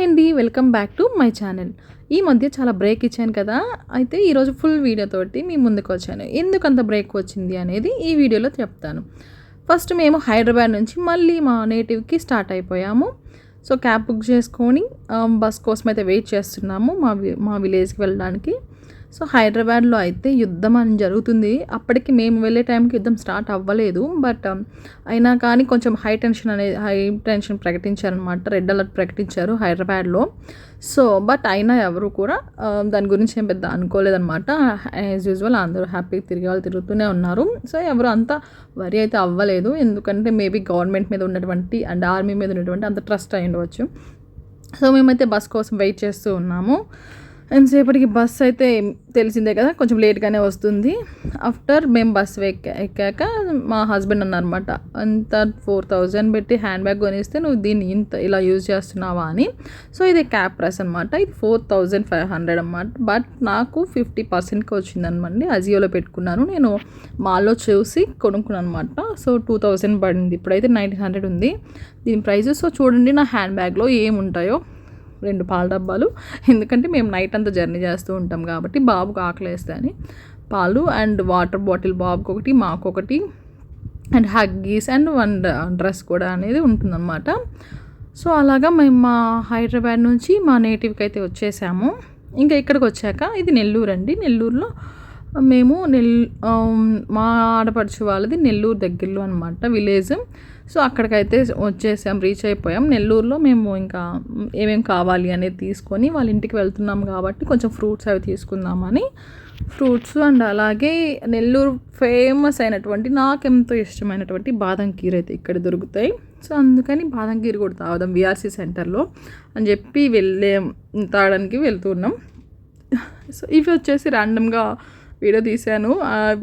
Hi అండి welcome back to my channel. ఈ మధ్య చాలా బ్రేక్ ఇచ్చాను కదా అయితే ఈరోజు ఫుల్ వీడియోతోటి మీ ముందుకు వచ్చాను. ఎందుకు అంత బ్రేక్ వచ్చింది అనేది ఈ వీడియోలో చెప్తాను. ఫస్ట్ మేము హైదరాబాద్ నుంచి మళ్ళీ మా నేటివ్కి స్టార్ట్ అయిపోయాము. సో క్యాబ్ బుక్ చేసుకొని బస్ కోసం అయితే వెయిట్ చేస్తున్నాము మా వి- మా విలేజ్కి వెళ్ళడానికి. సో హైదరాబాద్లో అయితే యుద్ధం అని జరుగుతుంది. అప్పటికి మేము వెళ్ళే టైంకి యుద్ధం స్టార్ట్ అవ్వలేదు. బట్ um, అయినా కానీ కొంచెం హై టెన్షన్ అనేది హై టెన్షన్ ప్రకటించారనమాట రెడ్ అలర్ట్ ప్రకటించారు హైదరాబాద్లో. సో బట్ అయినా ఎవరు కూడా um, దాని గురించి ఏం పెద్ద అనుకోలేదన్నమాట. యాజ్ యూజువల్ అందరూ హ్యాపీగా తిరిగే వాళ్ళు తిరుగుతూనే ఉన్నారు. సో ఎవరు అంత వరి అయితే అవ్వలేదు. ఎందుకంటే మేబీ గవర్నమెంట్ మీద ఉన్నటువంటి అండ్ ఆర్మీ మీద ఉన్నటువంటి అంత ట్రస్ట్ అయి ఉండవచ్చు. సో మేమైతే బస్ కోసం వెయిట్ చేస్తూ ఉన్నాము. ఎంతసేపటికి బస్ అయితే తెలిసిందే కదా కొంచెం లేట్గానే వస్తుంది. ఆఫ్టర్ మేము బస్ ఎక్కా ఎక్కాక మా హస్బెండ్ అన్నారనమాట అంత ఫోర్ థౌజండ్ పెట్టి హ్యాండ్ బ్యాగ్ కొనిస్తే నువ్వు దీన్ని ఇంత ఇలా యూజ్ చేస్తున్నావా? అని. సో ఇది క్యాప్ ప్రైస్ అనమాట ఇది ఫోర్ థౌజండ్ ఫైవ్ హండ్రెడ్ అనమాట బట్ నాకు ఫిఫ్టీ పర్సెంట్కి వచ్చిందనమాట అజియోలో పెట్టుకున్నాను. నేను మాల్లో చూసి కొనుక్కున్నాను అనమాట సో టూ థౌజండ్ పడింది. ఇప్పుడైతే నైన్టీన్ హండ్రెడ్ ఉంది. దీని ప్రైస్ సో చూడండి నా హ్యాండ్ బ్యాగ్లో ఏముంటాయో. రెండు పాల డబ్బాలు. ఎందుకంటే మేము నైట్ అంతా జర్నీ చేస్తూ ఉంటాం కాబట్టి బాబుకు ఆకలేస్తాయని పాలు అండ్ వాటర్ బాటిల్ బాబుకి ఒకటి మాకు ఒకటి and Huggies and one dress కూడా అనేది ఉంటుందన్నమాట. సో అలాగా మేము మా హైదరాబాద్ నుంచి మా నేటివ్కి అయితే వచ్చేసాము. ఇంకా ఇక్కడికి వచ్చాక ఇది నెల్లూరు అండి. నెల్లూరులో మేము నెల్ మా ఆడపడుచు వాళ్ళది నెల్లూరు దగ్గరలో అనమాట విలేజ్. సో అక్కడికైతే వచ్చేసాం రీచ్ అయిపోయాం. నెల్లూరులో మేము ఇంకా ఏమేమి కావాలి అనేది తీసుకొని వాళ్ళ ఇంటికి వెళ్తున్నాం కాబట్టి కొంచెం ఫ్రూట్స్ అవి తీసుకుందామని. ఫ్రూట్స్ అండ్ అలాగే నెల్లూరు ఫేమస్ అయినటువంటి నాకెంతో ఇష్టమైనటువంటి బాదం కీర్ అయితే ఇక్కడ దొరుకుతాయి. సో అందుకని బాదం కీర్ కూడా తాగుదాం విఆర్సీ సెంటర్లో అని చెప్పి వెళ్ళే తాగడానికి వెళ్తున్నాం సో ఇవి వచ్చేసి ర్యాండమ్గా వీడియో తీశాను.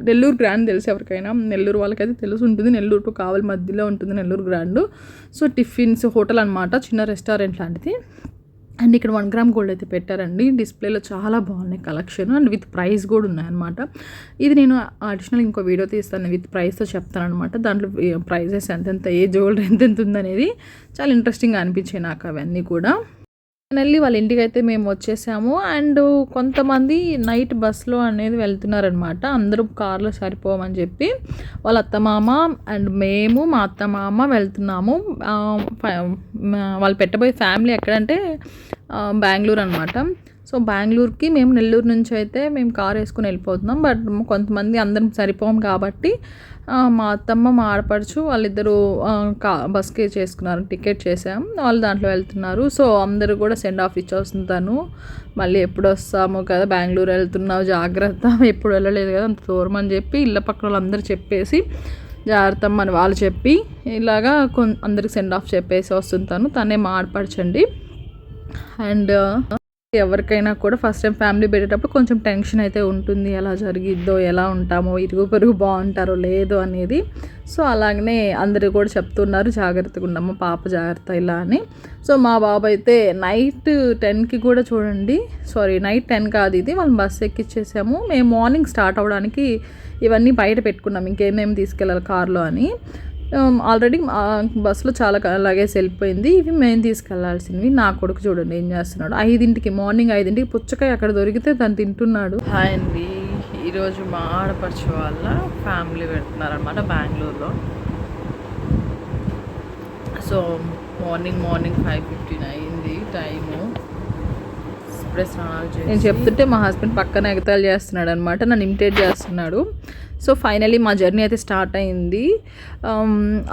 నెల్లూరు గ్రాండ్ తెలుసు ఎవరికైనా. నెల్లూరు వాళ్ళకైతే తెలుసు. ఉంటుంది. నెల్లూరు టు కావలి మధ్యలో ఉంటుంది Nellore grand. So tiffins hotel అనమాట చిన్న రెస్టారెంట్ లాంటిది. అండ్ ఇక్కడ వన్ గ్రామ్ గోల్డ్ అయితే పెట్టారండి. డిస్ప్లేలో చాలా బాగున్నాయి కలెక్షన్. అండ్ విత్ ప్రైస్ కూడా ఉన్నాయన్నమాట. ఇది నేను అడిషనల్ ఇంకో వీడియో తీస్తాను. విత్ ప్రైస్తో చెప్తాను అనమాట దాంట్లో ప్రైజెస్ ఎంతెంత ఏ జ్యువెలరీ ఎంతెంత ఉందనేది చాలా ఇంట్రెస్టింగ్గా అనిపించాయి నాకు అవన్నీ కూడా. ఫైనల్లీ వాళ్ళ ఇంటికి అయితే మేము వచ్చేసాము. అండ్ కొంతమంది నైట్ బస్లో అనేది వెళ్తున్నారనమాట అందరూ కార్లో సరిపోమని చెప్పి వాళ్ళ అత్తమామ అండ్ మేము మా అత్తమామ వెళ్తున్నాము. వాళ్ళు పెట్టబోయే ఫ్యామిలీ ఎక్కడంటే బెంగళూరు అనమాట సో బెంగళూరుకి మేము నెల్లూరు నుంచి అయితే మేము కార్ వేసుకుని వెళ్ళిపోతున్నాం. బట్ కొంతమంది అందరం సరిపోం కాబట్టి మా అత్తమ్మ మా ఆడపడుచు వాళ్ళిద్దరూ కా బస్కి చేసుకున్నారు టికెట్ చేసాం. వాళ్ళు దాంట్లో వెళ్తున్నారు. సో అందరూ కూడా సెండ్ ఆఫ్ ఇచ్చేస్తుంటాను మళ్ళీ ఎప్పుడు వస్తాము కదా బెంగళూరు వెళ్తున్నావు జాగ్రత్త. ఎప్పుడు వెళ్ళలేదు కదా అంత దూరం అని చెప్పి ఇళ్ళ పక్కన వాళ్ళందరూ చెప్పేసి జాగ్రత్త అని వాళ్ళు చెప్పి ఇలాగా కొ అందరికి సెండ్ ఆఫ్ చెప్పేసి వస్తుంటాను తనే. మా ఆడపడచండి. అండ్ ఎవరికైనా కూడా ఫస్ట్ టైం ఫ్యామిలీ పెట్టేటప్పుడు కొంచెం టెన్షన్ అయితే ఉంటుంది. ఎలా జరిగిద్దో ఎలా ఉంటామో ఇరుగు పొరుగు బాగుంటారో లేదో అనేది. సో అలాగనే అందరూ కూడా చెప్తున్నారు జాగ్రత్తగా ఉండము పాప జాగ్రత్త ఇలా అని. సో మా బాబు అయితే నైట్ టెన్కి కూడా చూడండి. సారీ నైట్ టెన్ కాదు ఇది. వాళ్ళని బస్సు ఎక్కిచ్చేసాము. మేము మార్నింగ్ స్టార్ట్ అవ్వడానికి ఇవన్నీ బయట పెట్టుకున్నాం. ఇంకేమేమి తీసుకెళ్ళాలి కార్లో అని. Um, ఆల్రెడీ బస్సులో uh, చాలా లగేజ్ వెళ్ళిపోయింది. ఇవి మేము తీసుకెళ్ళాల్సినవి. నా కొడుకు చూడండి ఏం చేస్తున్నాడు. ఐదింటికి మార్నింగ్ ఐదింటికి పుచ్చకాయ అక్కడ దొరికితే తను తింటున్నాడు. హాయ్ అండి. ఈరోజు మా ఆడపడుచు వాళ్ళ ఫ్యామిలీ పెడుతున్నారనమాట బెంగళూరులో. So morning morning five fifteen అయింది. టైం ఇప్పుడే స్నానాలు చేసి నేను చెప్తుంటే మా హస్బెండ్ పక్కన ఎగతాలు చేస్తున్నాడు అనమాట నన్ను ఇమిటేట్ చేస్తున్నాడు. సో ఫైనలీ మా జర్నీ అయితే స్టార్ట్ అయింది.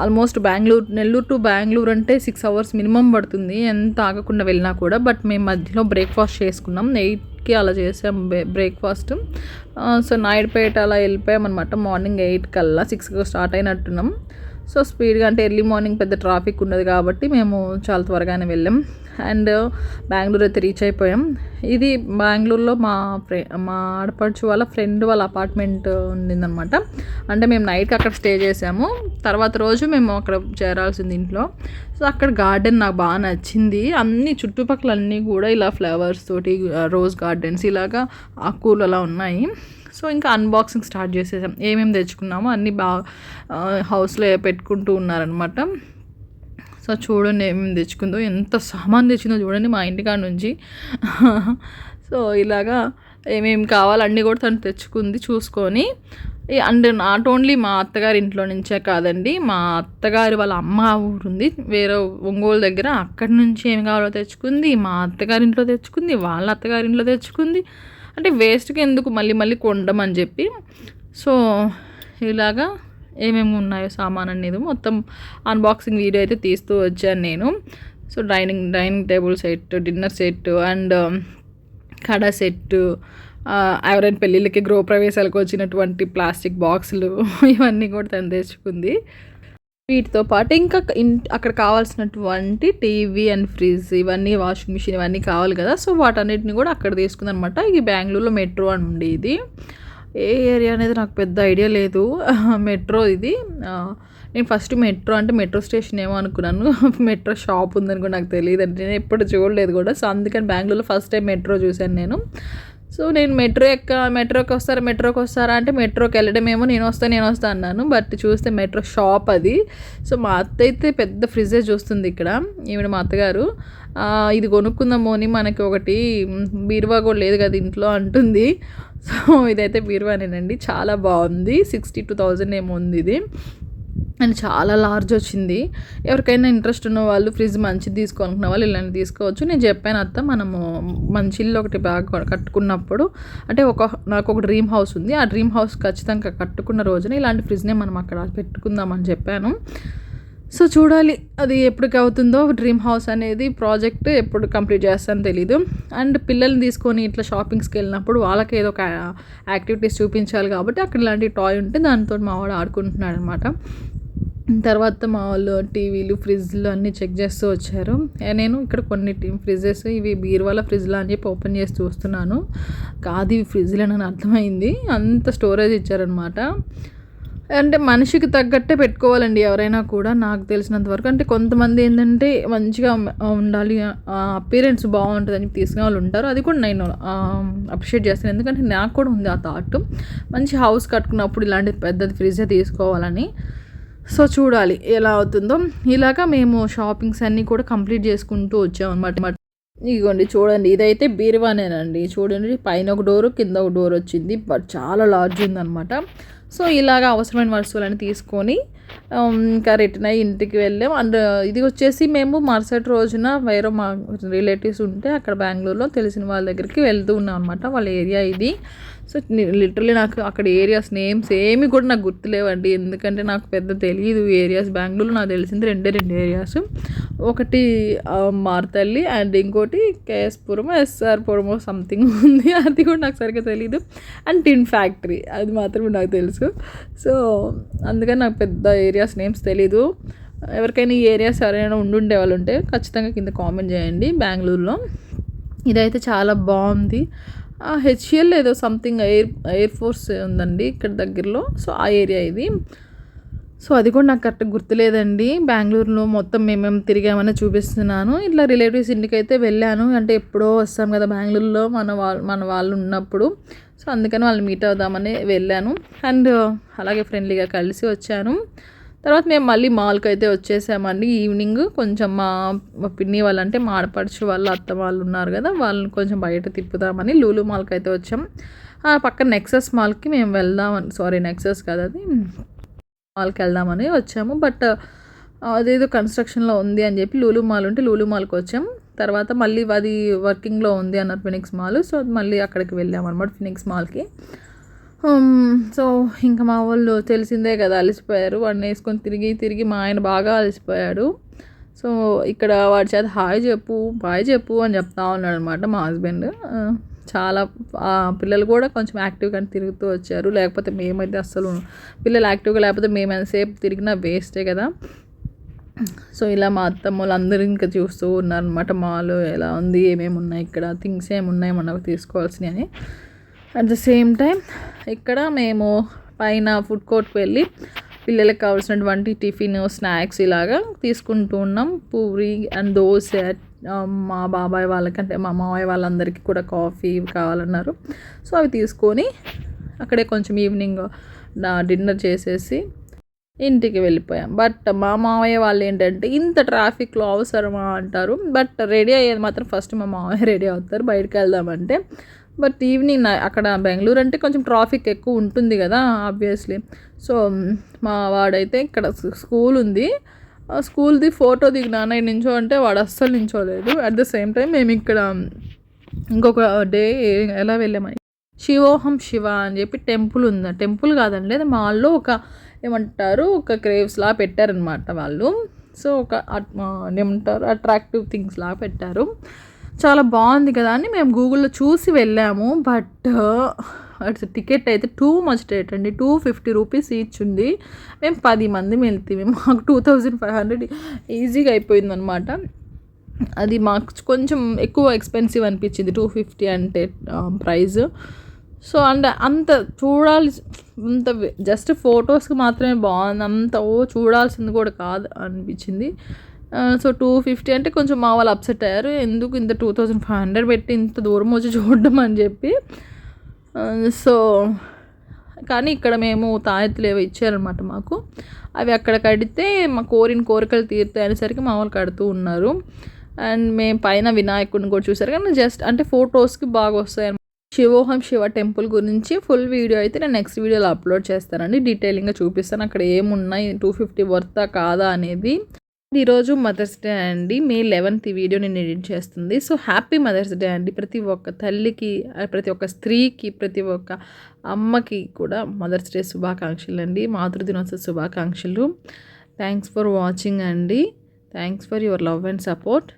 ఆల్మోస్ట్ బెంగళూరు నెల్లూరు టు బెంగళూరు అంటే సిక్స్ అవర్స్ మినిమం పడుతుంది ఎంత ఆగకుండా వెళ్ళినా కూడా. బట్ మేము మధ్యలో బ్రేక్ఫాస్ట్ చేసుకున్నాం. ఎయిట్కి అలా చేసాం బ్రేక్ఫాస్ట్ సో నాయుడుపేట అలా వెళ్ళిపోయాం అనమాట మార్నింగ్ ఎయిట్ కల్లా సిక్స్కి స్టార్ట్ అయినట్టున్నాం సో స్పీడ్గా అంటే ఎర్లీ మార్నింగ్ పెద్ద ట్రాఫిక్ ఉండదు కాబట్టి మేము చాలా త్వరగానే వెళ్ళాం. అండ్ బెంగళూరు అయితే రీచ్ అయిపోయాం. ఇది బెంగళూరులో మా ఫ్రె మా ఆడపడుచు వాళ్ళ ఫ్రెండ్ వాళ్ళ అపార్ట్మెంట్ ఉండిందనమాట అంటే మేము నైట్కి అక్కడ స్టే చేసాము. తర్వాత రోజు మేము అక్కడ చేరాల్సింది ఇంట్లో. సో అక్కడ గార్డెన్ నాకు బాగా నచ్చింది. అన్ని చుట్టుపక్కల అన్నీ కూడా ఇలా ఫ్లవర్స్ తోటి రోజ్ గార్డెన్స్ ఇలాగా ఆకులు అలా ఉన్నాయి. సో ఇంకా అన్బాక్సింగ్ స్టార్ట్ చేసేసాం. ఏమేమి తెచ్చుకున్నామో అన్నీ బాగా హౌస్లో పెట్టుకుంటూ ఉన్నారనమాట సో చూడండి ఏమేమి తెచ్చుకుందో ఎంత సామాన్ తెచ్చిందో చూడండి మా ఇంటికాడ నుంచి. సో ఇలాగా ఏమేమి కావాలన్నీ కూడా తను తెచ్చుకుంది చూసుకొని. అండ్ నాట్ ఓన్లీ మా అత్తగారి ఇంట్లో నుంచే కాదండి మా అత్తగారి వాళ్ళ అమ్మ ఊరుంది వేరే ఒంగోలు దగ్గర అక్కడి నుంచి ఏం కావాలో తెచ్చుకుంది మా అత్తగారి ఇంట్లో తెచ్చుకుంది వాళ్ళ అత్తగారి ఇంట్లో తెచ్చుకుంది. అంటే వేస్ట్కి ఎందుకు మళ్ళీ మళ్ళీ కొండమని చెప్పి. సో ఇలాగా ఏమేమి ఉన్నాయో సామాన్ అనేది మొత్తం అన్బాక్సింగ్ వీడియో అయితే తీస్తూ వచ్చాను నేను. So dining dining table set dinner set and కడ సెట్ ఎవరైనా పెళ్ళిళ్ళకి గృహప్రవేశాలకు వచ్చినటువంటి ప్లాస్టిక్ బాక్సులు ఇవన్నీ కూడా తను తెచ్చుకుంది. వీటితో పాటు ఇంకా అక్కడ కావాల్సినటువంటి టీవీ అండ్ ఫ్రిడ్జ్ ఇవన్నీ వాషింగ్ మిషన్ ఇవన్నీ కావాలి కదా. సో వాటన్నిటిని కూడా అక్కడ తీసుకుందనమాట. ఇది బెంగళూరులో మెట్రో అని ఉండేది. ఏ ఏరియా అనేది నాకు పెద్ద ఐడియా లేదు. మెట్రో ఇది. నేను ఫస్ట్ మెట్రో అంటే మెట్రో స్టేషన్ ఏమో అనుకున్నాను. మెట్రో షాప్ ఉందని కూడా నాకు తెలియదు అంటే నేను ఎప్పుడు చూడలేదు కూడా. సో అందుకని బెంగళూరులో ఫస్ట్ టైం మెట్రో చూశాను నేను. సో నేను మెట్రో ఎక్క మెట్రోకి వస్తారా మెట్రోకి వస్తారా అంటే మెట్రోకి వెళ్ళడమేమో నేను వస్తా నేను వస్తా అన్నాను. బట్ చూస్తే మెట్రో షాప్ అది. సో మా అత్త అయితే పెద్ద ఫ్రిడ్జే చూస్తుంది ఇక్కడ ఈవిడ మా అత్తగారు. ఇది కొనుక్కుందామో అని మనకి ఒకటి బీరువా కూడా లేదు కదా ఇంట్లో అంటుంది. సో ఇదైతే బీరువానేనండి చాలా బాగుంది. సిక్స్టీ టూ థౌజండ్ ఏమో ఉంది ఇది. అండ్ చాలా లార్జ్ వచ్చింది. ఎవరికైనా ఇంట్రెస్ట్ ఉన్న వాళ్ళు ఫ్రిడ్జ్ మంచిది తీసుకోవాలనుకున్న వాళ్ళు ఇలాంటి తీసుకోవచ్చు. నేను చెప్పాను అత్త మనము మంచి ఇల్లు ఒకటి బాగా కట్టుకున్నప్పుడు అంటే ఒక నాకు ఒక డ్రీమ్ హౌస్ ఉంది. ఆ డ్రీమ్ హౌస్ ఖచ్చితంగా కట్టుకున్న రోజున ఇలాంటి ఫ్రిడ్జ్నే మనం అక్కడ పెట్టుకుందామని చెప్పాను. సో చూడాలి అది ఎప్పటికి అవుతుందో. డ్రీమ్ హౌస్ అనేది ప్రాజెక్ట్ ఎప్పుడు కంప్లీట్ చేస్తానో తెలీదు. అండ్ పిల్లల్ని తీసుకొని ఇట్లా షాపింగ్స్కి వెళ్ళినప్పుడు వాళ్ళకి ఏదో ఒక యాక్టివిటీస్ చూపించాలి కాబట్టి అక్కడ ఇలాంటి టాయ్ ఉంటే దానితో మా వాడు ఆడుకుంటున్నాడు అనమాట తర్వాత మా వాళ్ళు టీవీలు ఫ్రిడ్జ్లు అన్నీ చెక్ చేస్తూ వచ్చారు. నేను ఇక్కడ కొన్ని ఫ్రిడ్జెస్ ఇవి బీరువాల ఫ్రిడ్జ్లు అని చెప్పి ఓపెన్ చేసి చూస్తున్నాను. కాదు ఇవి ఫ్రిడ్జ్లు అని అర్థమైంది. అంత స్టోరేజ్ ఇచ్చారనమాట. అంటే మనిషికి తగ్గట్టే పెట్టుకోవాలండి ఎవరైనా కూడా నాకు తెలిసినంత వరకు. అంటే కొంతమంది ఏంటంటే మంచిగా ఉండాలి అపీరెన్స్ బాగుంటుందని తీసుకునే వాళ్ళు ఉంటారు. అది కూడా నేను అప్రిషియేట్ చేస్తాను. ఎందుకంటే నాకు కూడా ఉంది ఆ థాట్ మంచి హౌస్ కట్టుకున్నప్పుడు ఇలాంటి పెద్దది ఫ్రిడ్జే తీసుకోవాలని. సో చూడాలి ఎలా అవుతుందో. ఇలాగా మేము షాపింగ్స్ అన్నీ కూడా కంప్లీట్ చేసుకుంటూ వచ్చామన్నమాట ఇదిగోండి చూడండి ఇదైతే బీరువానేనండి. చూడండి పైన ఒక డోరు కింద ఒక డోర్ వచ్చింది. బట్ చాలా లార్జ్ ఉందన్నమాట. సో ఇలాగ అవసరమైన వస్తువులను తీసుకొని ఇంకా రిటర్న్ అయ్యి ఇంటికి వెళ్ళాం. అండ్ ఇది వచ్చేసి మేము మరుసటి రోజున వేరే మా రిలేటివ్స్ ఉంటే అక్కడ బెంగళూరులో తెలిసిన వాళ్ళ దగ్గరికి వెళ్తూ ఉన్నాం అనమాట వాళ్ళ ఏరియా ఇది. సో లిటరలీ నాకు అక్కడ ఏరియాస్ నేమ్స్ ఏమి కూడా నాకు గుర్తులేవండి. ఎందుకంటే నాకు పెద్ద తెలియదు ఏరియాస్ బెంగళూరు నాకు తెలిసింది రెండే రెండు ఏరియాస్ ఒకటి మార్తల్లి అండ్ ఇంకోటి కేఎస్ పురము ఎస్ఆర్ పురము సంథింగ్ ఉంది. అది కూడా నాకు సరిగ్గా తెలియదు అండ్ టిన్ ఫ్యాక్టరీ అది మాత్రమే నాకు తెలుసు. సో అందుకని నాకు పెద్ద ఏరియాస్ నేమ్స్ తెలీదు. ఎవరికైనా ఈ ఏరియాస్ ఎవరైనా ఉండుండే వాళ్ళు ఉంటే ఖచ్చితంగా కింద కామెంట్ చేయండి బెంగళూరులో. ఇదైతే చాలా బాగుంది. హెచ్ఎల్ ఏదో సంథింగ్ ఎయిర్ ఎయిర్ ఫోర్స్ ఉందండి ఇక్కడ దగ్గరలో. సో ఆ ఏరియా ఇది. సో అది కూడా నాకు కరెక్ట్ గుర్తులేదండి. బెంగళూరులో మొత్తం మేమేం తిరిగామని చూపిస్తున్నాను. ఇట్లా రిలేటివ్స్ ఇంటికి అయితే వెళ్ళాను. అంటే ఎప్పుడో వస్తాం కదా బెంగళూరులో మన వాళ్ళు మన వాళ్ళు ఉన్నప్పుడు సో అందుకని వాళ్ళు మీట్ అవుదామని వెళ్ళాను. అండ్ అలాగే ఫ్రెండ్లీగా కలిసి వచ్చాను. తర్వాత మేము మళ్ళీ మాల్కి అయితే వచ్చేసామండి. ఈవినింగ్ కొంచెం మా పిన్ని వాళ్ళు అంటే మా ఆడపడుచు వాళ్ళు అత్త వాళ్ళు ఉన్నారు కదా వాళ్ళని కొంచెం బయట తిప్పుదామని లూలు మాల్కి అయితే వచ్చాం పక్కన నెక్సస్ మాల్కి మేము వెళ్దామని సారీ నెక్సస్ కదా అది. మాల్కి వెళ్దామని వచ్చాము. బట్ అదేదో కన్స్ట్రక్షన్లో ఉంది అని చెప్పి లూలు మాల్ ఉంటే లూలు మాల్కి వచ్చాం తర్వాత మళ్ళీ అది వర్కింగ్లో ఉంది అన్నారు ఫినిక్స్ మాల్. సో మళ్ళీ అక్కడికి వెళ్ళాము అనమాట ఫినిక్స్ మాల్కి. సో ఇంకా మా వాళ్ళు తెలిసిందే కదా అలసిపోయారు. వాడిని వేసుకొని తిరిగి తిరిగి మా ఆయన బాగా అలసిపోయాడు. సో ఇక్కడ వాడి చేత హాయ్ చెప్పు బాయ్ చెప్పు అని చెప్తా ఉన్నాడు అనమాట మా హస్బెండ్. చాలా పిల్లలు కూడా కొంచెం యాక్టివ్గా తిరుగుతూ వచ్చారు. లేకపోతే మేమైతే అస్సలు పిల్లలు యాక్టివ్గా లేకపోతే మేము ఎంతసేపు తిరిగినా వేస్టే కదా. సో ఇలా మా అత్తమ్మ అందరూ ఇంకా చూస్తూ ఉన్నారనమాట మాలు ఎలా ఉంది ఏమేమి ఉన్నాయి ఇక్కడ థింగ్స్ ఏమున్నాయి మనకు తీసుకోవాల్సినవి అని. అట్ ద సేమ్ టైం ఇక్కడ మేము పైన ఫుడ్ కోర్ట్కి వెళ్ళి పిల్లలకు కావాల్సినటువంటి టిఫిన్ స్నాక్స్ ఇలాగా తీసుకుంటూ ఉన్నాం. పూరి అండ్ దోశ మా బాబాయ్ వాళ్ళకంటే మా మామయ్య వాళ్ళందరికీ కూడా కాఫీ కావాలన్నారు. సో అవి తీసుకొని అక్కడే కొంచెం ఈవినింగ్ డిన్నర్ చేసేసి ఇంటికి వెళ్ళిపోయాం. బట్ మా మామయ్య వాళ్ళు ఏంటంటే ఇంత ట్రాఫిక్లో అవసరమా అంటారు. బట్ రెడీ అయ్యేది మాత్రం ఫస్ట్ మా మామయ్య రెడీ అవుతారు బయటకు వెళ్దామంటే. బట్ ఈవినింగ్ అక్కడ బెంగళూరు అంటే కొంచెం ట్రాఫిక్ ఎక్కువ ఉంటుంది కదా ఆబ్వియస్లీ. సో మా వాడైతే ఇక్కడ స్కూల్ ఉంది. స్కూల్ది ఫోటో దిగినాన నించో అంటే వాడు అస్సలు నించోలేదు. అట్ ద సేమ్ టైం మేము ఇక్కడ ఇంకొక డే ఎలా వెళ్ళాము శివోహం శివ అని చెప్పి టెంపుల్ ఉంది టెంపుల్ కాదండి అది మాల్లో ఒక ఏమంటారు ఒక క్రేవ్స్ లా పెట్టారనమాట వాళ్ళు. సో ఒక అట్- ఏమంటారు అట్రాక్టివ్ థింగ్స్లా పెట్టారు. చాలా బాగుంది కదా అని మేము గూగుల్లో చూసి వెళ్ళాము బట్ అట్స్ టికెట్ అయితే టూ మచ్ రేట్ అండి. టూ ఫిఫ్టీ రూపీస్ ఈచ్ ఉంది. మేము పది మంది వెళ్తే మాకు టూ థౌజండ్ ఫైవ్ హండ్రెడ్ ఈజీగా అయిపోయింది అనమాట అది మాకు కొంచెం ఎక్కువ ఎక్స్పెన్సివ్ అనిపించింది టూ ఫిఫ్టీ అంటే ప్రైస్. సో అండ్ అంత చూడాలి అంత జస్ట్ ఫొటోస్కి మాత్రమే బాగుంది. అంత ఓ చూడాల్సింది కూడా కాదు అనిపించింది. సో టూ ఫిఫ్టీ అంటే కొంచెం మా వాళ్ళు అప్సెట్ అయ్యారు. ఎందుకు ఇంత టూ థౌజండ్ ఫైవ్ హండ్రెడ్ పెట్టి ఇంత దూరం వచ్చి చూడడం అని చెప్పి. సో కానీ ఇక్కడ మేము తాయెత్తులు ఏవో ఇచ్చారనమాట మాకు. అవి అక్కడ కడితే మా కోరిన కోరికలు తీరుతాయి అనేసరికి మా వాళ్ళు కడుతూ ఉన్నారు. అండ్ మేము పైన వినాయకుడిని కూడా చూసారు కానీ జస్ట్ అంటే ఫొటోస్కి బాగా వస్తాయి శివోహం శివ టెంపుల్ గురించి ఫుల్ వీడియో అయితే నేను నెక్స్ట్ వీడియోలో అప్లోడ్ చేస్తానండి. డీటెయిలింగ్గా చూపిస్తాను. అక్కడ ఏమున్నాయి? టూ ఫిఫ్టీ వర్తా కాదా అనేది. ఈరోజు మదర్స్ డే అండి. మే లెవెన్త్ ఈ వీడియో నేను ఎడిట్ చేస్తుంది. సో హ్యాపీ మదర్స్ డే అండి. ప్రతి ఒక్క తల్లికి ప్రతి ఒక్క స్త్రీకి ప్రతి ఒక్క అమ్మకి కూడా మదర్స్ డే శుభాకాంక్షలు అండి. మాతృదినోత్సవ శుభాకాంక్షలు. థ్యాంక్స్ ఫర్ వాచింగ్ అండి. Thanks for your love and support